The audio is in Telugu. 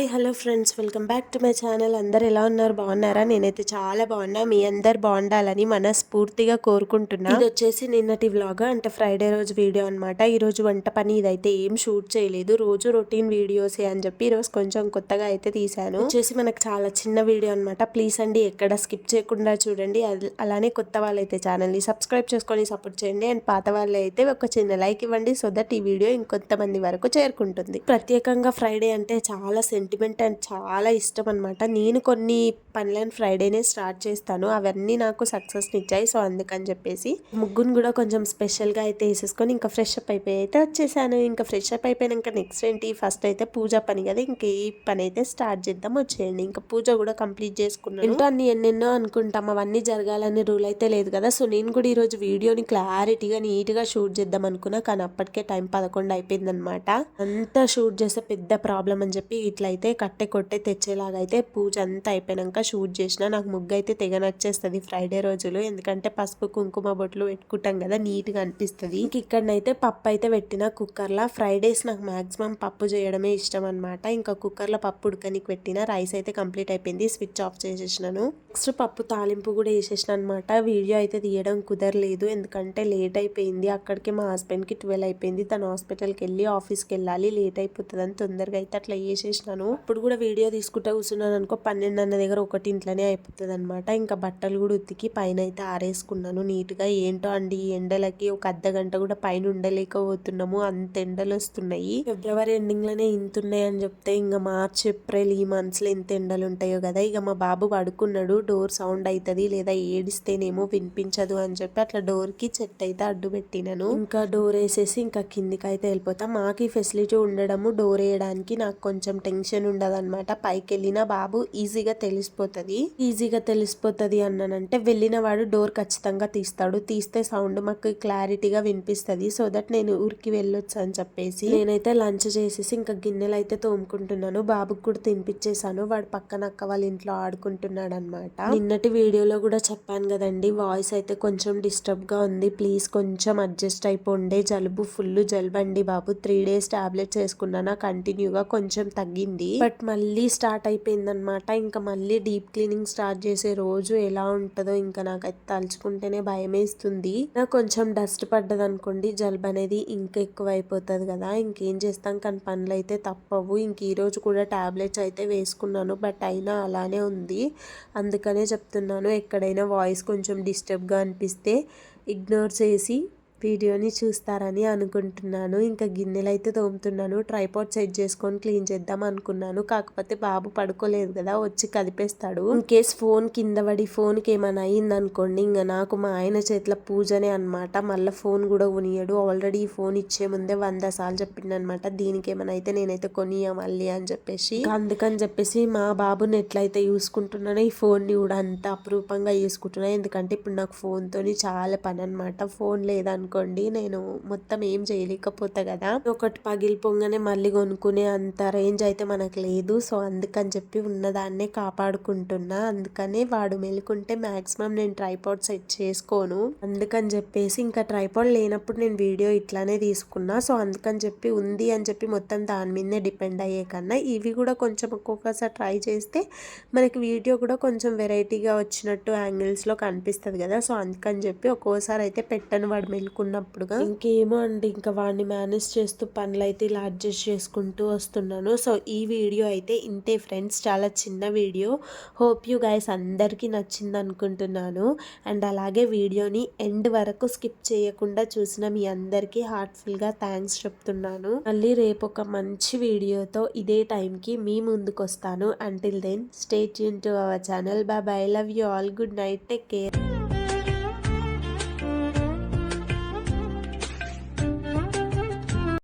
Hi hello friends. Welcome back to my channel. అందరు ఎలా ఉన్నారు? బాగున్నారా? నేనైతే చాలా బాగున్నా. మీ అందరు బాగుండాలని మనస్ఫూర్తిగా కోరుకుంటున్నా. ఇది వచ్చేసి నిన్నటి వ్లాగ్ అంటే ఫ్రైడే రోజు వీడియో అనమాట ఈరోజు వంట పని ఇదైతే ఏం షూట్ చేయలేదు. రోజు రొటీన్ వీడియోసే అని చెప్పి ఈరోజు కొంచెం కొత్తగా అయితే తీశాను. వచ్చేసి మనకు చాలా చిన్న వీడియో అనమాట ప్లీజ్ అండి ఎక్కడ స్కిప్ చేయకుండా చూడండి. అల్- అలానే కొత్త వాళ్ళైతే ఛానల్ని సబ్స్క్రైబ్ చేసుకొని సపోర్ట్ చేయండి. అండ్ పాత వాళ్ళు అయితే ఒక చిన్న లైక్ ఇవ్వండి సో దట్ ఈ వీడియో ఇంకొంతమంది వరకు చేరుకుంటుంది. ప్రత్యేకంగా ఫ్రైడే అంటే చాలా సెంటిమెంట్ అండ్ చాలా ఇష్టం అనమాట నేను కొన్ని పనులను ఫ్రైడేనే స్టార్ట్ చేస్తాను. అవన్నీ నాకు సక్సెస్ ఇచ్చాయి. సో అందుకని చెప్పేసి ముగ్గును కూడా కొంచెం స్పెషల్గా అయితే వేసేసుకొని ఇంకా ఫ్రెష్ అప్ అయిపోయి అయితే వచ్చేసాను. ఇంకా ఫ్రెష్ అప్ అయిపోయినాక నెక్స్ట్ ఏంటి? ఫస్ట్ అయితే పూజ పని కదా. ఇంక ఈ పని అయితే స్టార్ట్ చేద్దాం. వచ్చేయండి. ఇంకా పూజ కూడా కంప్లీట్ చేసుకున్నాను. ఏంటో అన్ని ఎన్నెన్నో అనుకుంటాం. అవన్నీ జరగాలని రూల్ అయితే లేదు కదా. సో నేను కూడా ఈరోజు వీడియోని క్లారిటీగా నీట్గా షూట్ చేద్దాం అనుకున్నా. కానీ అప్పటికే టైం పదకొండు అయిపోయిందనమాట అంతా షూట్ చేస్తే పెద్ద ప్రాబ్లం అని చెప్పి ఇట్లా అయితే కట్టె కొట్టే తెచ్చేలాగా అయితే పూజ అంతా అయిపోయాక షూట్ చేసిన నాకు ముగ్గు అయితే తెగ నచ్చేస్తుంది ఫ్రైడే రోజులు. ఎందుకంటే పసుపు కుంకుమ బొట్లు పెట్టుకుంటాం కదా నీట్గా అనిపిస్తుంది. ఇంక ఇక్కడనైతే పప్పు అయితే పెట్టిన కుక్కర్లో. ఫ్రైడేస్ నాకు మాక్సిమం పప్పు చేయడమే ఇష్టం అనమాట ఇంకా కుక్కర్లో పప్పు ఉడకనికి పెట్టిన రైస్ అయితే కంప్లీట్ అయిపోయింది స్విచ్ ఆఫ్ చేసేసినాను. నెక్స్ట్ పప్పు తాలింపు కూడా వేసేసిన అనమాట వీడియో అయితే తీయడం కుదరలేదు ఎందుకంటే లేట్ అయిపోయింది. అక్కడికి మా హస్బెండ్కి ట్వెల్వ్ అయిపోయింది. తను హాస్పిటల్కి వెళ్ళి ఆఫీస్కి వెళ్ళాలి లేట్ అయిపోతుంది అని తొందరగా అయితే అట్లా చేసేసినాను. ఇప్పుడు కూడా వీడియో తీసుకుంటా కూర్చున్నాను అనుకో పన్నెండు అన్న దగ్గర ఒకటి ఇంట్లోనే అయిపోతుంది అనమాట ఇంకా బట్టలు కూడా ఉతికి పైన అయితే ఆరేసుకున్నాను. నీట్గా ఏంటో అండి ఈ ఎండలకి ఒక అర్ధ గంట కూడా పైన ఉండలేకపోతున్నాము. అంత ఎండలు వస్తున్నాయి. ఫిబ్రవరి ఎండింగ్లోనే ఇంత ఉన్నాయి అని చెప్తే ఇంకా మార్చ్ ఏప్రిల్ ఈ మంత్స్లో ఎంత ఎండలు ఉంటాయో కదా. ఇక మా బాబు పడుకున్నాడు. డోర్ సౌండ్ అవుతుంది లేదా ఏడిస్తేనేమో వినిపించదు అని చెప్పి అట్లా డోర్కి చెట్టు అయితే అడ్డు పెట్టినాను. ఇంకా డోర్ వేసేసి ఇంకా కిందికి అయితే వెళ్ళిపోతాం. మాకు ఈ ఫెసిలిటీ ఉండడము డోర్ వేయడానికి నాకు కొంచెం టెన్షన్ ఉండదు అనమాట పైకి వెళ్ళిన బాబు ఈజీగా తెలిసిపోతుంది. ఈజీగా తెలిసిపోతుంది అన్నానంటే వెళ్ళిన వాడు డోర్ ఖచ్చితంగా తీస్తాడు. తీస్తే సౌండ్ మాకు క్లారిటీగా వినిపిస్తుంది. సో దట్ నేను ఊరికి వెళ్ళొచ్చు అని చెప్పేసి నేనైతే లంచ్ చేసేసి ఇంకా గిన్నెలు అయితే తోముకుంటున్నాను. బాబుకి కూడా తినిపించేసాను వాడు పక్కన అక్క వాళ్ళ ఇంట్లో ఆడుకుంటున్నాడు అనమాట నిన్నటి వీడియోలో కూడా చెప్పాను కదండి వాయిస్ అయితే కొంచెం డిస్టర్బ్గా ఉంది. ప్లీజ్ కొంచెం అడ్జస్ట్ అయిపోండే. జలుబు ఫుల్ జలుబు అండి బాబు. త్రీ డేస్ టాబ్లెట్స్ వేసుకున్నానా కంటిన్యూగా కొంచెం తగ్గింది. బట్ మళ్ళీ స్టార్ట్ అయిపోయిందనమాట ఇంకా మళ్ళీ డీప్ క్లీనింగ్ స్టార్ట్ చేసే రోజు ఎలా ఉంటుందో ఇంకా నాకైతే తలుచుకుంటేనే భయమేస్తుంది నాకు కొంచెం డస్ట్ పడ్డది అనుకోండి జలుబు అనేది ఇంకా ఎక్కువ అయిపోతుంది కదా. ఇంకేం చేస్తాం? కానీ పనులు అయితే తప్పవు. ఇంక ఈ రోజు కూడా ట్యాబ్లెట్స్ అయితే వేసుకున్నాను. బట్ అయినా అలానే ఉంది. అందుకనే చెప్తున్నాను ఎక్కడైనా వాయిస్ కొంచెం డిస్టర్బ్గా అనిపిస్తే ఇగ్నోర్ చేసి వీడియోని చూస్తారని అనుకుంటున్నాను. ఇంకా గిన్నెలు అయితే తోముతున్నాను. ట్రైపాడ్ సెట్ చేసుకొని క్లీన్ చేద్దాం అనుకున్నాను. కాకపోతే బాబు పడుకోలేదు కదా వచ్చి కదిపేస్తాడు ఇన్ కేస్ ఫోన్ కింద పడి ఫోన్కి ఏమైనా అయింది అనుకోండి ఇంకా నాకు మా ఆయన చేతిలో పూజనే అనమాట మళ్ళీ ఫోన్ కూడా కొనియడు ఆల్రెడీ ఫోన్ ఇచ్చే ముందే వంద సార్లు చెప్పింది అనమాట దీనికి ఏమైనా అయితే నేనైతే కొనియా మళ్ళీ అని చెప్పేసి. అందుకని చెప్పేసి మా బాబుని ఎట్లయితే చూసుకుంటున్నానో ఈ ఫోన్ని కూడా అంత అపురూపంగా చూసుకుంటున్నాను ఎందుకంటే ఇప్పుడు నాకు ఫోన్తోని చాలా పని అనమాట ఫోన్ అనుకోండి నేను మొత్తం ఏం చేయలేకపోతా కదా. ఒకటి పగిలిపోగానే మళ్ళీ కొనుక్కునే అంత రేంజ్ అయితే మనకు లేదు. సో అందుకని చెప్పి ఉన్నదాన్నే కాపాడుకుంటున్నా. అందుకనే వాడు మెలుకుంటే మాక్సిమం నేను ట్రైపాడ్ సెట్ చేసుకోను. అందుకని చెప్పేసి ఇంకా ట్రైపాడ్ లేనప్పుడు నేను వీడియో ఇట్లానే తీసుకున్నా. సో అందుకని చెప్పి ఉంది అని చెప్పి మొత్తం దాని మీదనే డిపెండ్ అయ్యే కన్నా ఇవి కూడా కొంచెం ఒక్కొక్కసారి ట్రై చేస్తే మనకి వీడియో కూడా కొంచెం వెరైటీగా వచ్చినట్టు యాంగిల్స్లో కనిపిస్తుంది కదా. సో అందుకని చెప్పి ఒక్కోసారి అయితే పెట్టను వాడు మెలుకు మెలుకున్నప్పుడుగా ఇంకేమో అండి ఇంకా వాడిని మేనేజ్ చేస్తూ పనులు అయితే ఇలా అడ్జస్ట్ చేసుకుంటూ వస్తున్నాను. సో ఈ వీడియో అయితే ఇంతే ఫ్రెండ్స్. చాలా చిన్న వీడియో. హోప్ యూ గైస్ అందరికీ నచ్చింది అనుకుంటున్నాను. అండ్ అలాగే వీడియోని ఎండ్ వరకు స్కిప్ చేయకుండా చూసిన మీ అందరికీ హార్ట్ఫుల్గా థ్యాంక్స్ చెప్తున్నాను. మళ్ళీ రేపు ఒక మంచి వీడియోతో ఇదే టైంకి మీ ముందుకు వస్తాను. Until then stay tuned to our channel bye bye love you all good night take care